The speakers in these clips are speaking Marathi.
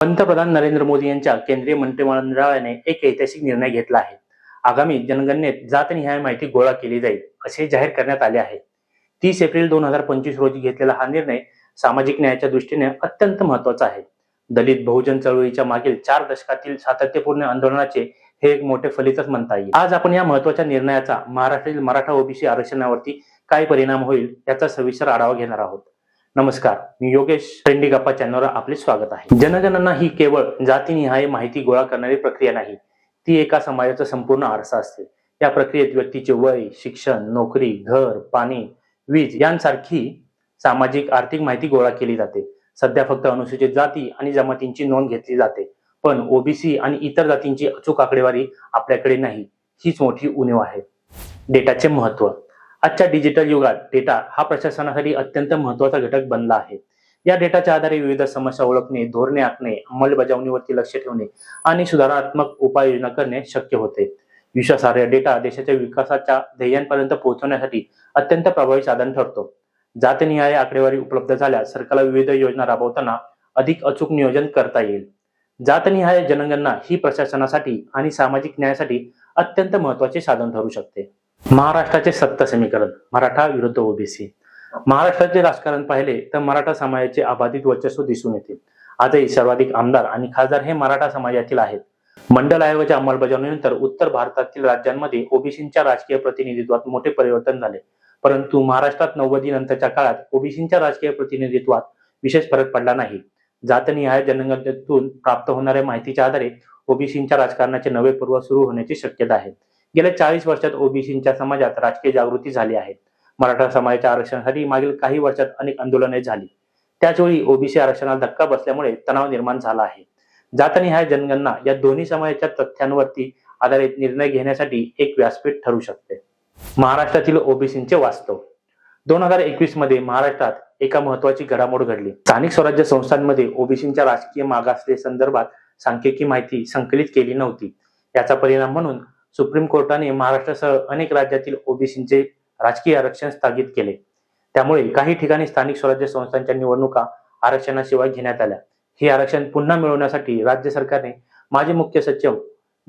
पंतप्रधान नरेंद्र मोदी यांच्या केंद्रीय मंत्रिमंडळाने एक ऐतिहासिक निर्णय घेतला आहे. आगामी जनगणनेत जातनिहाय माहिती गोळा केली जाईल असे जाहीर करण्यात आले आहे. तीस एप्रिल दोन हजार पंचवीस रोजी घेतलेला हा निर्णय सामाजिक न्यायाच्या दृष्टीने अत्यंत महत्त्वाचा आहे. दलित बहुजन चळवळीच्या मागील चार दशकातील सातत्यपूर्ण आंदोलनाचे हे एक मोठे फलितच म्हणता येईल. आज आपण या महत्त्वाच्या निर्णयाचा महाराष्ट्रातील मराठा ओबीसी आरक्षणावरती काय परिणाम होईल याचा सविस्तर आढावा घेणार आहोत. नमस्कार मी योगेश ट्रेंडी गप्पा चॅनलवर आपले स्वागत आहे. जनगणना ही केवळ जातीनिहाय माहिती गोळा करणारी प्रक्रिया नाही ती एका समाजाचा संपूर्ण आरसा असते. या प्रक्रियेत व्यक्तीचे वय शिक्षण नोकरी घर पाणी वीज यांसारखी सामाजिक आर्थिक माहिती गोळा केली जाते. सध्या फक्त अनुसूचित जाती आणि जमातींची नोंद घेतली जाते पण ओबीसी आणि इतर जातींची अचूक आकडेवारी आपल्याकडे नाही हीच मोठी उणीव आहे. डेटाचे महत्त्व आजच्या डिजिटल युगात डेटा हा प्रशासनासाठी अत्यंत महत्त्वाचा घटक बनला आहे. या डेटाच्या आधारे विविध समस्या ओळखणे धोरणे आखणे अंमलबजावणीवरती लक्ष ठेवणे आणि सुधारणात्मक उपाययोजना करणे शक्य होते. विश्वासार्ह डेटा देशाच्या विकासाच्या ध्येयांपर्यंत पोहोचवण्यासाठी अत्यंत प्रभावी साधन ठरतो. जातनिहाय आकडेवारी उपलब्ध झाल्यास सरकारला विविध योजना राबवताना अधिक अचूक नियोजन करता येईल. जातनिहाय जनगणना ही प्रशासनासाठी आणि सामाजिक न्यायासाठी अत्यंत महत्त्वाचे साधन ठरू शकते. महाराष्ट्राचे सत्ता समीकरण मराठा विरुद्ध ओबीसी महाराष्ट्राचे राजकारण पाहिले तर मराठा समाजाचे अबाधित वर्चस्व दिसून येते. आजही सर्वाधिक आमदार आणि खासदार हे मराठा समाजातील आहेत. मंडल आयोगाच्या अंमलबजावणीनंतर उत्तर भारतातील राज्यांमध्ये ओबीसींच्या राजकीय प्रतिनिधित्वात मोठे परिवर्तन झाले. परंतु महाराष्ट्रात नव्वदी नंतरच्या काळात ओबीसींच्या राजकीय प्रतिनिधित्वात विशेष फरक पडला नाही. जातनिहाय जनगणनेतून प्राप्त होणाऱ्या माहितीच्या आधारे ओबीसींच्या राजकारणाचे नवे पर्व सुरू होण्याची शक्यता आहे. गेल्या चाळीस वर्षात ओबीसींच्या समाजात राजकीय जागृती झाली आहे. मराठा समाजाच्या आरक्षणासाठी मागील काही वर्षात अनेक आंदोलने झाली. त्याचवेळी ओबीसी आरक्षणाला धक्का बसल्यामुळे तणाव निर्माण झाला आहे. जातनिहाय जनगणना या दोन्ही समाजाच्या तथ्यांवरती आधारित निर्णय घेण्यासाठी एक व्यासपीठ ठरू शकते. महाराष्ट्रातील ओबीसींचे वास्तव. दोन हजार एकवीसमध्ये महाराष्ट्रात एका महत्वाची घडामोड घडली. स्थानिक स्वराज्य संस्थांमध्ये ओबीसींच्या राजकीय मागासले संदर्भात सांख्यिकी माहिती संकलित केली नव्हती. याचा परिणाम म्हणून सुप्रीम कोर्टाने महाराष्ट्रासह अनेक राज्यातील ओबीसींचे राजकीय आरक्षण स्थगित केले. त्यामुळे काही ठिकाणी स्थानिक स्वराज्य संस्थांच्या निवडणुका आरक्षणाशिवाय घेण्यात आल्या. हे आरक्षण पुन्हा मिळवण्यासाठी राज्य सरकारने माजी मुख्य सचिव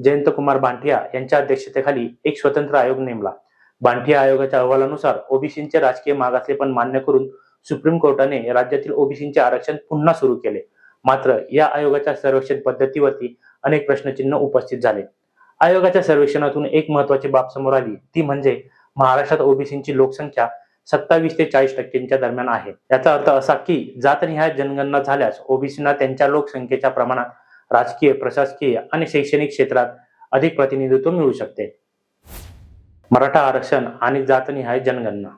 जयंत कुमार बांटिया यांच्या अध्यक्षतेखाली एक स्वतंत्र आयोग नेमला. बांटिया आयोगाच्या अहवालानुसार ओबीसींचे राजकीय मागासलेपण मान्य करून सुप्रीम कोर्टाने राज्यातील ओबीसींचे आरक्षण पुन्हा सुरू केले. मात्र या आयोगाच्या सर्वेक्षण पद्धतीवरती अनेक प्रश्नचिन्ह उपस्थित झाले. आयोगाच्या सर्वेक्षणातून एक महत्वाची बाब समोर आली. ती म्हणजे महाराष्ट्रात ओबीसींची लोकसंख्या सत्तावीस ते चाळीस टक्क्यांच्या दरम्यान आहे. याचा अर्थ असा की जातनिहाय जनगणना झाल्यास ओबीसींना त्यांच्या लोकसंख्येच्या प्रमाणात राजकीय प्रशासकीय आणि शैक्षणिक क्षेत्रात अधिक प्रतिनिधित्व मिळू शकते. मराठा आरक्षण आणि जातनिहाय जनगणना.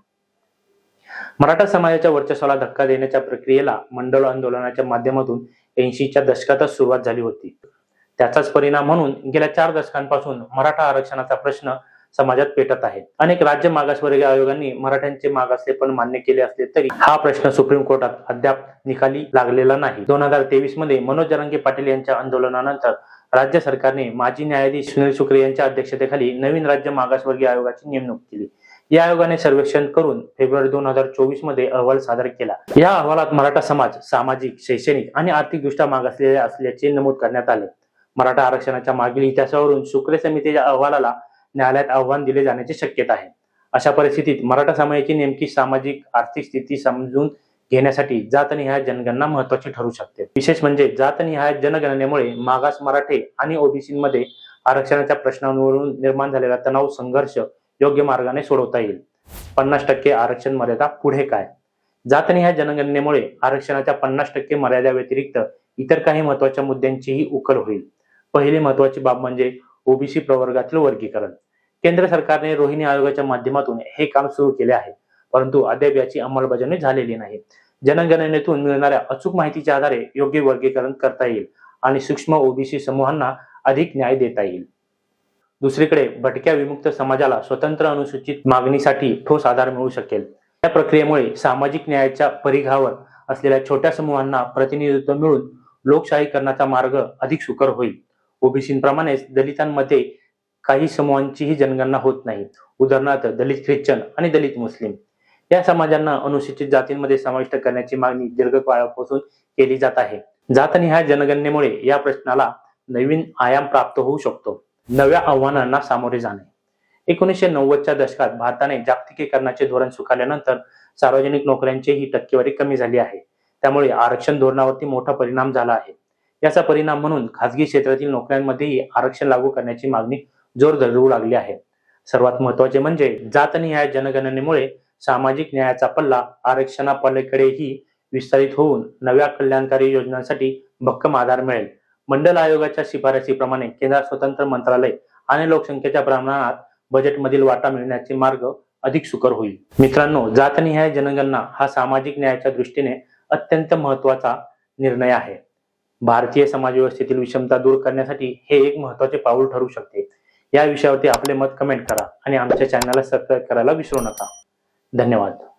मराठा समाजाच्या वर्चस्वाला धक्का देण्याच्या प्रक्रियेला मंडळ आंदोलनाच्या माध्यमातून ऐंशीच्या दशकातच सुरुवात झाली होती. त्याचाच परिणाम म्हणून गेल्या चार दशकांपासून मराठा आरक्षणाचा प्रश्न समाजात पेटत आहे. अनेक राज्य मागासवर्गीय आयोगांनी मराठ्यांचे मागासले पण मान्य केले असले तरी हा प्रश्न सुप्रीम कोर्टात अद्याप निकाली लागलेला नाही. दोन हजार तेवीसमध्ये मनोज जरांगे पाटील यांच्या आंदोलनानंतर राज्य सरकारने माजी न्यायाधीश सुनील शुक्रे यांच्या अध्यक्षतेखाली नवीन राज्य मागासवर्गीय आयोगाची नेमणूक केली. या आयोगाने सर्वेक्षण करून फेब्रुवारी दोन हजार चोवीसमध्ये अहवाल सादर केला. या अहवालात मराठा समाज सामाजिक शैक्षणिक आणि आर्थिकदृष्ट्या मागासलेले असल्याचे नमूद करण्यात आले. मराठा आरक्षणाच्या मागील इतिहासावरून शुक्रे समितीच्या अहवालाला न्यायालयात आव्हान दिले जाण्याची शक्यता आहे. अशा परिस्थितीत मराठा समाजाची नेमकी सामाजिक आर्थिक स्थिती समजून घेण्यासाठी जातनिहाय जनगणना महत्वाची ठरू शकते. विशेष म्हणजे जातनिहाय जनगणनेमुळे मागास मराठे आणि ओबीसीमध्ये आरक्षणाच्या प्रश्नांवरून निर्माण झालेला तणाव संघर्ष योग्य मार्गाने सोडवता येईल. पन्नास टक्के आरक्षण मर्यादा पुढे काय? जातनिहाय जनगणनेमुळे आरक्षणाच्या पन्नास टक्के मर्यादा व्यतिरिक्त इतर काही महत्त्वाच्या मुद्द्यांचीही उकल होईल. पहिली महत्वाची बाब म्हणजे ओबीसी प्रवर्गातील वर्गीकरण. केंद्र सरकारने रोहिणी आयोगाच्या माध्यमातून हे काम सुरू केले आहे. परंतु अद्याप याची अंमलबजावणी झालेली नाही. जनगणनेतून मिळणाऱ्या अचूक माहितीच्या आधारे योग्य वर्गीकरण करता येईल आणि सूक्ष्म ओबीसी समूहांना अधिक न्याय देता येईल. दुसरीकडे भटक्या विमुक्त समाजाला स्वतंत्र अनुसूचित मागणीसाठी ठोस आधार मिळू शकेल. या प्रक्रियेमुळे सामाजिक न्यायाच्या परिघावर असलेल्या छोट्या समूहांना प्रतिनिधित्व मिळून लोकशाहीकरणाचा मार्ग अधिक सुकर होईल. ओबीसींप्रमाणेच दलितांमध्ये काही समूहांचीही जनगणना होत नाही. उदाहरणार्थ दलित ख्रिश्चन आणि दलित मुस्लिम. या समाजांना अनुसूचित जातींमध्ये समाविष्ट करण्याची मागणी दीर्घकाळापासून केली जात आहे. जातनिहाय जनगणनेमुळे या प्रश्नाला नवीन आयाम प्राप्त होऊ शकतो. नव्या आव्हानांना सामोरे जाणे. एकोणीसशे नव्वदच्या दशकात भारताने जागतिकीकरणाचे धोरण स्वीकारल्यानंतर सार्वजनिक नोकऱ्यांची ही टक्केवारी कमी झाली आहे. त्यामुळे आरक्षण धोरणावरती मोठा परिणाम झाला आहे. याचा परिणाम म्हणून खासगी क्षेत्रातील नोकऱ्यांमध्येही आरक्षण लागू करण्याची मागणी जोर धरू लागली आहे. सर्वात महत्त्वाचे म्हणजे जातनिहाय जनगणनेमुळे सामाजिक न्यायाचा पल्ला आरक्षणापलीकडेही विस्तारित होऊन नव्या कल्याणकारी योजनांसाठी भक्कम आधार मिळेल. मंडल आयोगाच्या शिफारसीप्रमाणे केंद्र स्वतंत्र मंत्रालय आणि लोकसंख्येच्या प्रमाणात बजेटमधील वाटा मिळण्याचे मार्ग अधिक सुकर होईल. मित्रांनो जातनिहाय जनगणना हा सामाजिक न्यायाच्या दृष्टीने अत्यंत महत्त्वाचा निर्णय आहे. भारतीय समाज व्यवस्थेतील विषमता दूर करण्यासाठी हे एक महत्त्वाचे पाऊल ठरू शकते. या विषयावरती आपले मत कमेंट करा आणि आमच्या चॅनलला सबस्क्राईब करायला विसरू नका. धन्यवाद.